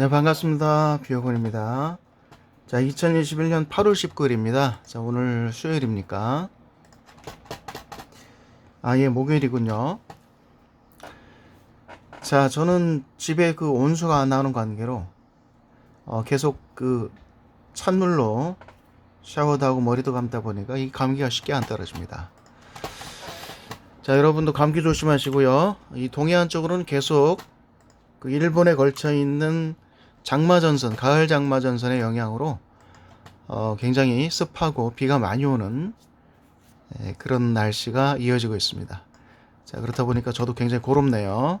네, 반갑습니다. 비어곤입니다. 자, 2021년 8월 19일입니다. 자, 오늘 수요일입니까? 아, 예, 목요일이군요. 자, 저는 집에 그 온수가 안 나오는 관계로, 어, 계속 그 찬물로 샤워도 하고 머리도 감다 보니까 이 감기가 쉽게 안 떨어집니다. 자, 여러분도 감기 조심하시고요. 이 동해안 쪽으로는 계속 그 일본에 걸쳐 있는 장마전선, 가을 장마전선의 영향으로 어, 굉장히 습하고 비가 많이 오는 예, 그런 날씨가 이어지고 있습니다. 자, 그렇다 보니까 저도 굉장히 고롭네요.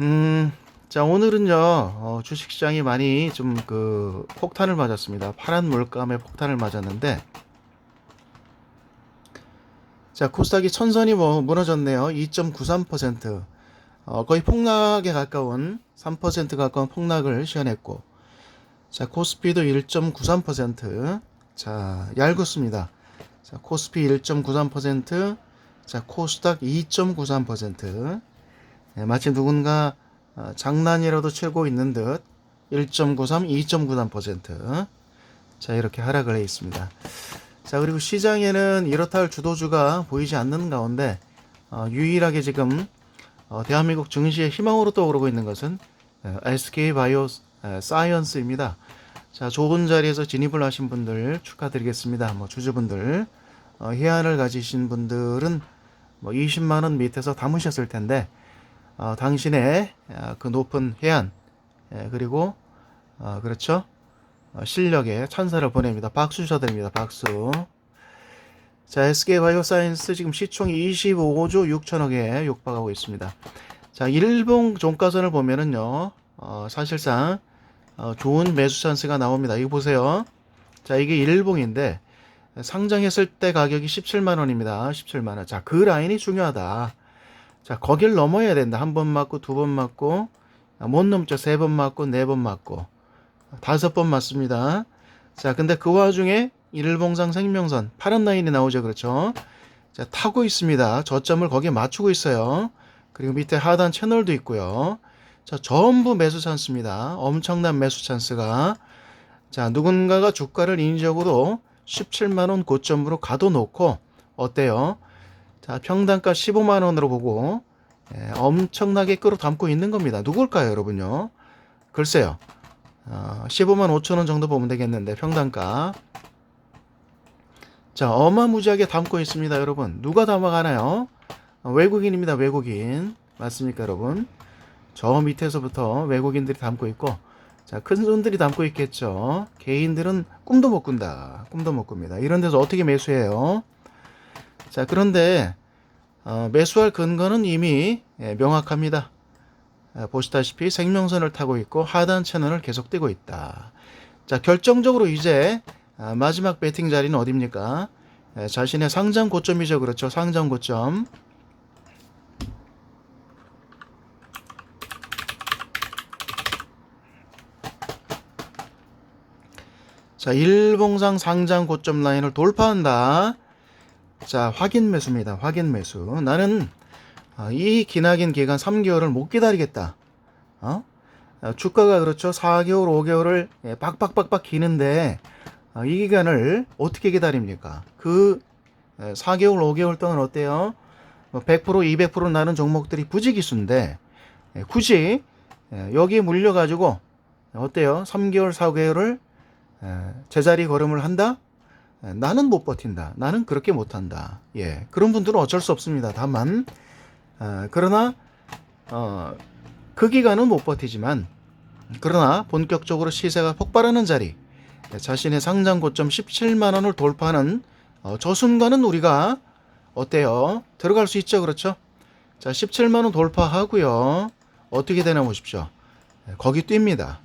음, 자, 오늘은요, 어, 주식시장이 많이 좀 그 폭탄을 맞았습니다. 파란 물감의 폭탄을 맞았는데, 자, 코스닥이 천선이 뭐 무너졌네요. 2.93%. 어, 거의 폭락에 가까운 3% 가까운 폭락을 시현했고, 자, 코스피도 1.93%. 자, 얇습니다. 자, 코스피 1.93%, 자, 코스닥 2.93%. 네, 마치 누군가 어, 장난이라도 치고 있는 듯 1.93, 2.93%. 자, 이렇게 하락을 해 있습니다. 자, 그리고 시장에는 이렇다 할 주도주가 보이지 않는 가운데 어, 유일하게 지금 어, 대한민국 증시의 희망으로 떠오르고 있는 것은 어, SK 바이오 어, 사이언스입니다. 자, 좋은 자리에서 진입을 하신 분들 축하드리겠습니다. 뭐 주주분들 어, 해안을 가지신 분들은 뭐 20만 원 밑에서 담으셨을 텐데 어, 당신의 어, 그 높은 해안 예, 그리고 어, 그렇죠 어, 실력에 찬사를 보냅니다. 박수 쳐드립니다. 박수. 자, SK 바이오사이언스 지금 시총이 25조 6천억에 육박하고 있습니다. 자, 일봉 종가선을 보면은요, 어, 사실상 어, 좋은 매수 찬스가 나옵니다. 이거 보세요. 자, 이게 일봉인데 상장했을 때 가격이 17만 원입니다. 17만 원. 자, 그 라인이 중요하다. 자, 거길 넘어야 된다. 한 번 맞고 두 번 맞고 아, 못 넘죠. 세 번 맞고 네 번 맞고 다섯 번 맞습니다. 자, 근데 그 와중에 일봉상 생명선 파란 라인이 나오죠. 그렇죠? 자, 타고 있습니다. 저점을 거기에 맞추고 있어요. 그리고 밑에 하단 채널도 있고요. 자, 전부 매수 찬스입니다. 엄청난 매수 찬스가. 자, 누군가가 주가를 인위적으로 17만 원 고점으로 가둬놓고 어때요? 자, 평단가 15만 원으로 보고 예, 엄청나게 끌어담고 있는 겁니다. 누굴까요, 여러분요? 글쎄요. 어, 15만 5천 원 정도 보면 되겠는데 평단가. 자, 어마무지하게 담고 있습니다, 여러분. 누가 담아가나요? 어, 외국인입니다, 외국인. 맞습니까, 여러분? 저 밑에서부터 외국인들이 담고 있고, 자, 큰 손들이 담고 있겠죠. 개인들은 꿈도 못 꾼다. 꿈도 못 꿉니다. 이런 데서 어떻게 매수해요? 자, 그런데, 어, 매수할 근거는 이미 예, 명확합니다. 아, 보시다시피 생명선을 타고 있고 하단 채널을 계속 뛰고 있다. 자, 결정적으로 이제 아, 마지막 배팅 자리는 어딥니까? 예, 자신의 상장 고점이죠. 그렇죠. 상장 고점. 자, 일봉상 상장 고점 라인을 돌파한다. 자, 확인 매수입니다. 확인 매수. 나는 아, 이 기나긴 기간 3개월을 못 기다리겠다. 어? 아, 주가가 그렇죠. 4개월, 5개월을 예, 빡빡빡빡 기는데 아, 이 기간을 어떻게 기다립니까? 그 예, 4개월, 5개월 동안 어때요? 뭐 100%, 200% 나는 종목들이 부지기수인데 예, 굳이 예, 여기에 물려가지고 어때요? 3개월, 4개월을 예, 제자리 걸음을 한다? 예, 나는 못 버틴다. 나는 그렇게 못한다. 예, 그런 분들은 어쩔 수 없습니다. 다만 어, 그러나 어, 그 기간은 못 버티지만 그러나 본격적으로 시세가 폭발하는 자리 자신의 상장 고점 17만 원을 돌파하는 어, 저 순간은 우리가 어때요? 들어갈 수 있죠, 그렇죠? 자, 17만 원 돌파하고요. 어떻게 되나 보십시오. 예, 거기 뜁니다.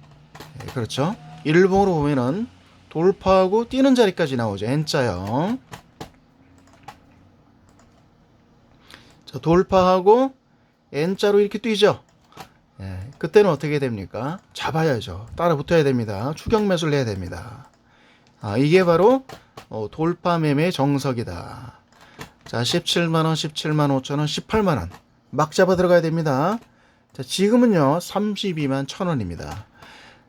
예, 그렇죠? 일봉으로 보면은 돌파하고 뛰는 자리까지 나오죠. N자요. 자, 돌파하고 N자로 이렇게 뛰죠. 예, 그때는 어떻게 됩니까? 잡아야죠. 따라 붙어야 됩니다. 추격 매수를 해야 됩니다. 아, 이게 바로 어, 돌파 매매 정석이다. 자, 17만원, 17만 5천원, 18만원. 막 잡아 들어가야 됩니다. 자, 지금은요, 32만 1000원입니다.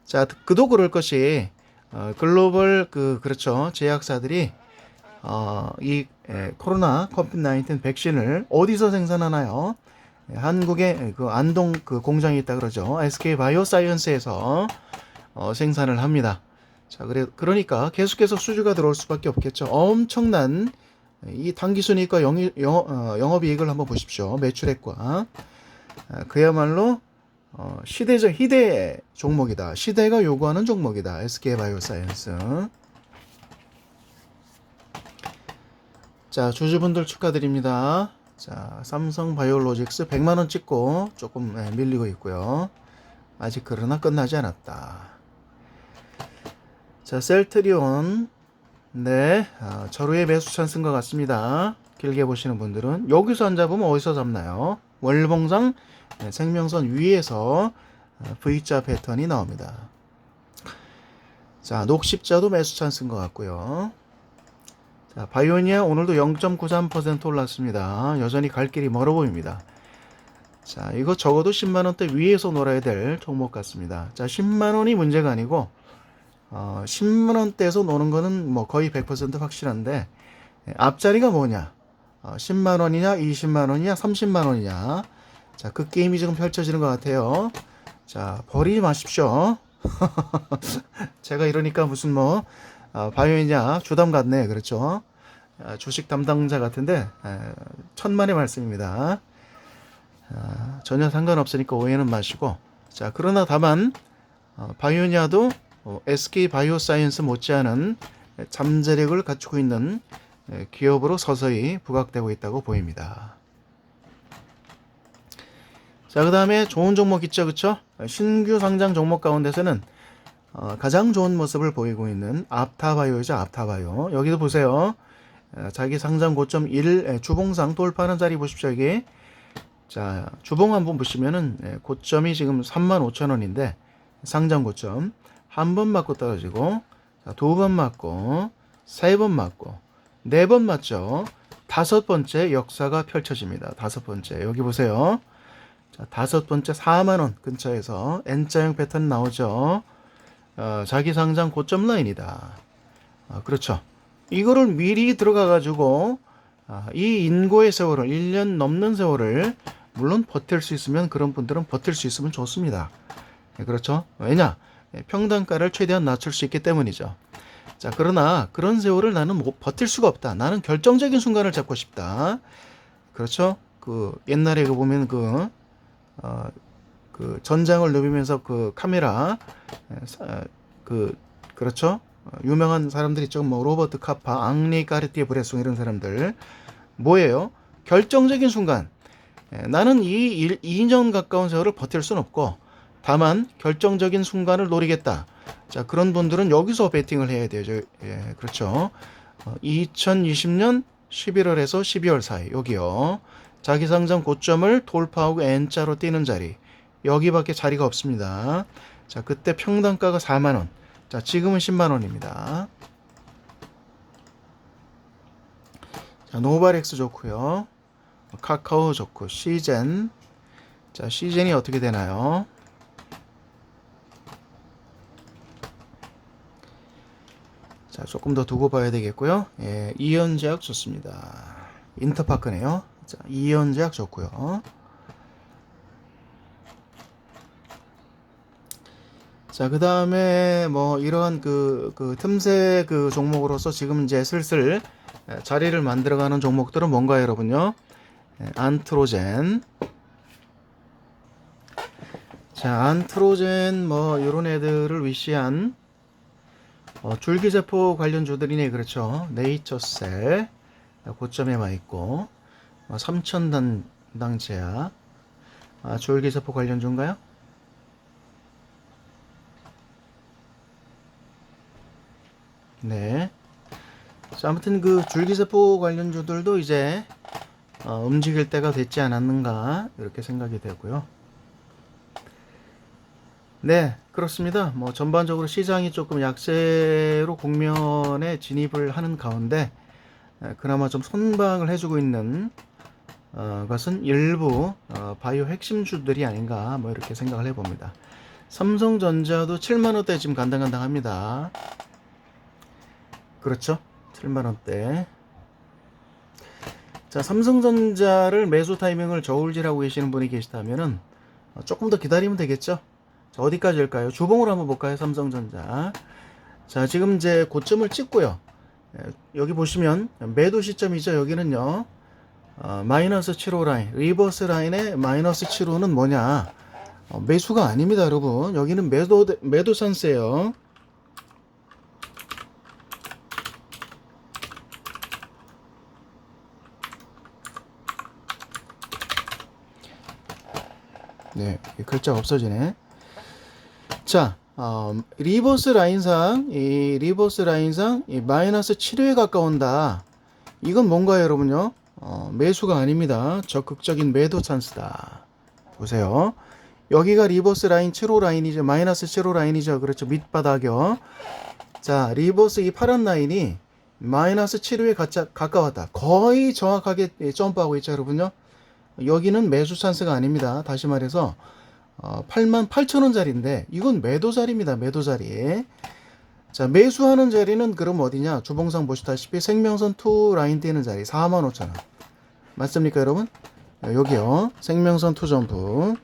자, 그도 그럴 것이, 어, 글로벌, 그, 그렇죠. 제약사들이, 어, 이, 에, 코로나 코비드-19 백신을 어디서 생산하나요? 예, 한국에 그 안동 그 공장이 있다 그러죠. SK 바이오사이언스에서 어, 생산을 합니다. 자, 그래, 그러니까 계속해서 수주가 들어올 수밖에 없겠죠. 엄청난 이 영업, 어, 영업이익을 한번 보십시오. 매출액과. 아, 그야말로 어, 시대적 희대의 종목이다. 시대가 요구하는 종목이다. SK 바이오사이언스. 자, 주주분들 축하드립니다. 자, 삼성 바이오로직스 100만 원 찍고 조금 예, 밀리고 있고요. 아직 그러나 끝나지 않았다. 자, 셀트리온 네, 아, 절호의 매수 찬스인 것 같습니다. 길게 보시는 분들은 여기서 안 잡으면 어디서 잡나요? 월봉상 네, 생명선 위에서 아, V자 패턴이 나옵니다. 자, 녹십자도 매수 찬스인 것 같고요. 자, 바이오니아 오늘도 0.93% 올랐습니다. 여전히 갈 길이 멀어 보입니다. 자, 이거 적어도 10만원대 위에서 놀아야 될 종목 같습니다. 자, 10만원이 문제가 아니고, 어, 10만원대에서 노는 거는 뭐 거의 100% 확실한데, 예, 앞자리가 뭐냐? 어, 10만원이냐, 20만원이냐, 30만원이냐. 자, 그 게임이 지금 펼쳐지는 것 같아요. 자, 버리지 마십시오. 제가 이러니까 무슨 뭐, 아, 바이오니아 주담 같네. 그렇죠. 아, 주식 담당자 같은데, 에, 천만의 말씀입니다. 아, 전혀 상관없으니까 오해는 마시고. 자, 그러나 다만, 어, 바이오니아도 어, SK 바이오사이언스 못지않은 잠재력을 갖추고 있는 에, 기업으로 서서히 부각되고 있다고 보입니다. 자, 그 다음에 좋은 종목 있죠, 그쵸? 신규 상장 종목 가운데서는 어, 가장 좋은 모습을 보이고 있는 앞타바이오죠, 앞타바이오. 여기도 보세요. 어, 자기 상장 고점 1, 에, 주봉상 돌파하는 자리 보십시오, 이게. 자, 주봉 한번 보시면은 에, 고점이 지금 35,000원인데 상장 고점 한 번 맞고 떨어지고 두 번 맞고 세 번 맞고 네 번 맞죠. 다섯 번째 역사가 펼쳐집니다. 다섯 번째 여기 보세요. 자, 다섯 번째 4만 원 근처에서 N자형 패턴 나오죠. 어, 자기 상장 고점 라인이다. 아, 그렇죠. 이거를 미리 들어가 가지고 아, 이 인고의 세월을 1년 넘는 세월을 물론 버틸 수 있으면 그런 분들은 버틸 수 있으면 좋습니다. 예, 그렇죠. 왜냐? 예, 평단가를 최대한 낮출 수 있기 때문이죠. 자, 그러나 그런 세월을 나는 못 버틸 수가 없다. 나는 결정적인 순간을 잡고 싶다. 그렇죠? 그 옛날에 그 보면 그, 어, 그 전장을 누비면서 그 카메라 그 그렇죠? 어, 유명한 사람들 있죠. 뭐 로버트 카파, 앙리 까르티에 브레송 이런 사람들 뭐예요? 결정적인 순간 에, 나는 이 1, 2년 가까운 세월을 버틸 수는 없고 다만 결정적인 순간을 노리겠다. 자 그런 분들은 여기서 베팅을 해야. 저, 예, 그렇죠. 어, 2020년 11월에서 12월 사이 여기요. 자기 상장 고점을 돌파하고 N자로 뛰는 자리. 여기밖에 자리가 없습니다. 자, 그때 평단가가 4만 원. 자, 지금은 10만 원입니다. 자, 노바렉스 좋고요. 카카오 좋고 시젠. 자, 시젠이 어떻게 되나요? 자, 조금 더 두고 봐야 되겠고요. 예, 이연제약 좋습니다. 인터파크네요. 자, 이연제약 좋고요. 자, 그 다음에 뭐 이런 그, 그 틈새 그 종목으로서 지금 이제 슬슬 에, 자리를 만들어가는 종목들은 뭔가요, 여러분요? 에, 안트로젠. 자, 안트로젠 뭐 이런 애들을 위시한 어, 줄기세포 관련주들이네, 그렇죠? 네이처셀 고점에 와 있고 어, 3천 단 당 제약 아, 줄기세포 관련주인가요? 네. 자, 아무튼 그 줄기세포 관련주들도 이제 어, 움직일 때가 됐지 않았는가 이렇게 생각이 되고요. 네, 그렇습니다. 뭐 전반적으로 시장이 조금 약세로 국면에 진입을 하는 가운데 에, 그나마 좀 선방을 해주고 있는 어, 것은 일부 어, 바이오 핵심주들이 아닌가 뭐 이렇게 생각을 해봅니다. 삼성전자도 7만 원대 지금 간당간당합니다. 그렇죠? 7만 원대. 자, 삼성전자를 매수 타이밍을 저울질하고 계시는 분이 계시다면은 어, 조금 더 기다리면 되겠죠? 자, 어디까지일까요? 주봉으로 한번 볼까요? 삼성전자. 자, 지금 이제 고점을 찍고요. 예, 여기 보시면 매도 시점이죠. 여기는요. 어, 마이너스 7호 라인, 리버스 라인의 마이너스 7호는 뭐냐? 어, 매수가 아닙니다, 여러분. 여기는 매도 매도 찬스예요. 네, 이 글자가 없어지네. 자, 어, 리버스 라인상, 이 리버스 라인상 이 마이너스 7회에 가까운다. 이건 뭔가요, 여러분요? 어, 매수가 아닙니다. 적극적인 매도 찬스다. 보세요. 여기가 리버스 라인 7호 라인이죠. 마이너스 7호 라인이죠. 그렇죠. 밑바닥이요. 자, 리버스 이 파란 라인이 마이너스 7호에 가짜, 가까웠다. 거의 정확하게 예, 점프하고 있죠, 여러분요. 여기는 매수 찬스가 아닙니다. 다시 말해서 어, 8만 8천 원짜리인데 이건 매도 자리입니다. 매도 자리. 자, 매수하는 자리는 그럼 어디냐? 주봉상 보시다시피 생명선 2 라인 띄는 자리 4만 5천 원. 맞습니까, 여러분? 어, 여기요. 생명선 2 점프.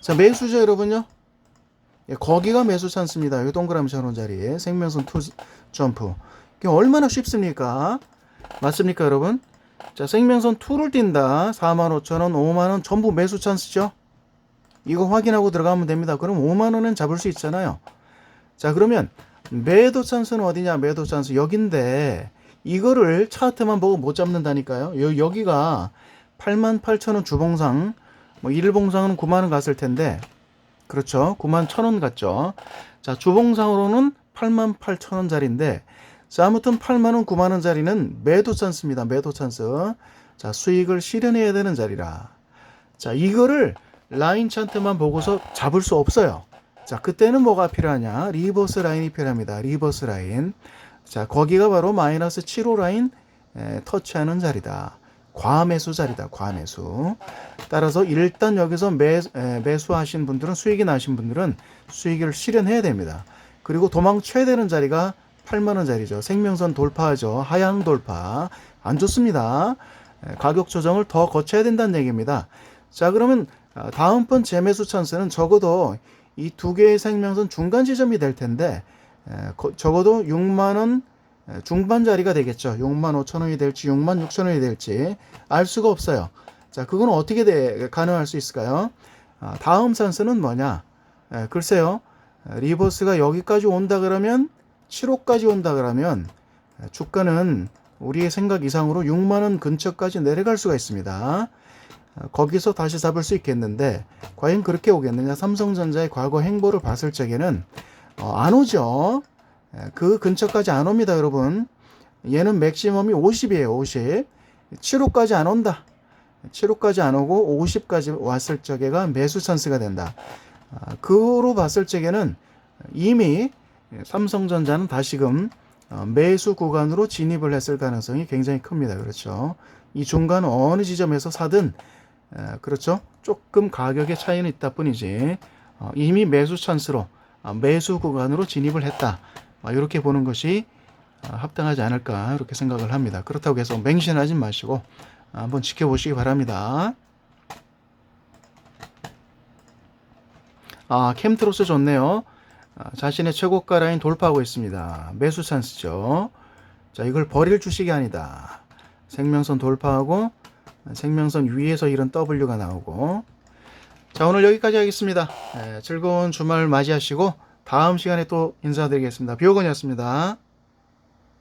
자, 매수죠, 여러분요. 예, 거기가 매수 찬스입니다. 이 동그라미 전원 자리에 생명선 2 점프. 이게 얼마나 쉽습니까? 맞습니까, 여러분? 자, 생명선 2를 띈다. 45,000원, 5만원 전부 매수 찬스죠? 이거 확인하고 들어가면 됩니다. 그럼 5만원은 잡을 수 있잖아요. 자, 그러면 매도 찬스는 어디냐? 매도 찬스 여긴데 이거를 차트만 보고 못 잡는다니까요. 여, 여기가 88,000원 주봉상, 뭐 일봉상은 9만원 갔을 텐데 그렇죠. 9만 1,000원 갔죠. 자, 주봉상으로는 8만 8천원짜리인데 자, 아무튼 8만원, 9만원짜리는 매도 찬스입니다. 매도 찬스. 자, 수익을 실현해야 되는 자리라. 자, 이거를 라인 차트만 보고서 잡을 수 없어요. 자, 그때는 뭐가 필요하냐? 리버스 라인이 필요합니다. 리버스 라인. 자, 거기가 바로 마이너스 7호 라인 에, 터치하는 자리다. 과매수 자리다. 과매수. 따라서 일단 여기서 매, 에, 매수하신 분들은 수익이 나신 분들은 수익을 실현해야 됩니다. 그리고 도망쳐야 되는 자리가 8만 원짜리죠. 생명선 돌파하죠. 하향 돌파. 안 좋습니다. 에, 가격 조정을 더 거쳐야 된다는 얘기입니다. 자, 그러면 아, 다음번 재매수 찬스는 적어도 이 두 개의 생명선 중간 지점이 될 텐데 적어도 6만 원 에, 중반 자리가 되겠죠. 6만 5천 원이 될지 6만 6천 원이 될지 알 수가 없어요. 자, 그건 어떻게 돼, 가능할 수 있을까요? 아, 다음 찬스는 뭐냐? 에, 글쎄요. 에, 리버스가 여기까지 온다 그러면 7호까지 온다 그러면 에, 주가는 우리의 생각 이상으로 6만 원 근처까지 내려갈 수가 있습니다. 어, 거기서 다시 잡을 수 있겠는데 과연 그렇게 오겠느냐? 삼성전자의 과거 행보를 봤을 적에는 어, 안 오죠. 에, 그 근처까지 안 옵니다, 여러분. 얘는 맥시멈이 50이에요, 50. 7호까지 안 온다. 7호까지 안 오고 50까지 왔을 적에가 매수 찬스가 된다. 아, 그로 봤을 적에는 이미 삼성전자는 다시금 어, 매수 구간으로 진입을 했을 가능성이 굉장히 큽니다. 그렇죠. 이 중간 어느 지점에서 사든 에, 그렇죠. 조금 가격의 차이는 있다 뿐이지 어, 이미 매수 찬스로 아, 매수 구간으로 진입을 했다. 아, 이렇게 보는 것이 아, 합당하지 않을까 이렇게 생각을 합니다. 그렇다고 해서 맹신하지 마시고 아, 한번 지켜보시기 바랍니다. 아, 캠트로스 좋네요. 아, 자신의 최고가 라인 돌파하고 있습니다. 매수 찬스죠. 자, 이걸 버릴 주식이 아니다. 생명선 돌파하고 생명선 위에서 이런 W가 나오고 자, 오늘 여기까지 하겠습니다. 에, 즐거운 주말 맞이하시고 다음 시간에 또 인사드리겠습니다. 비오건이었습니다.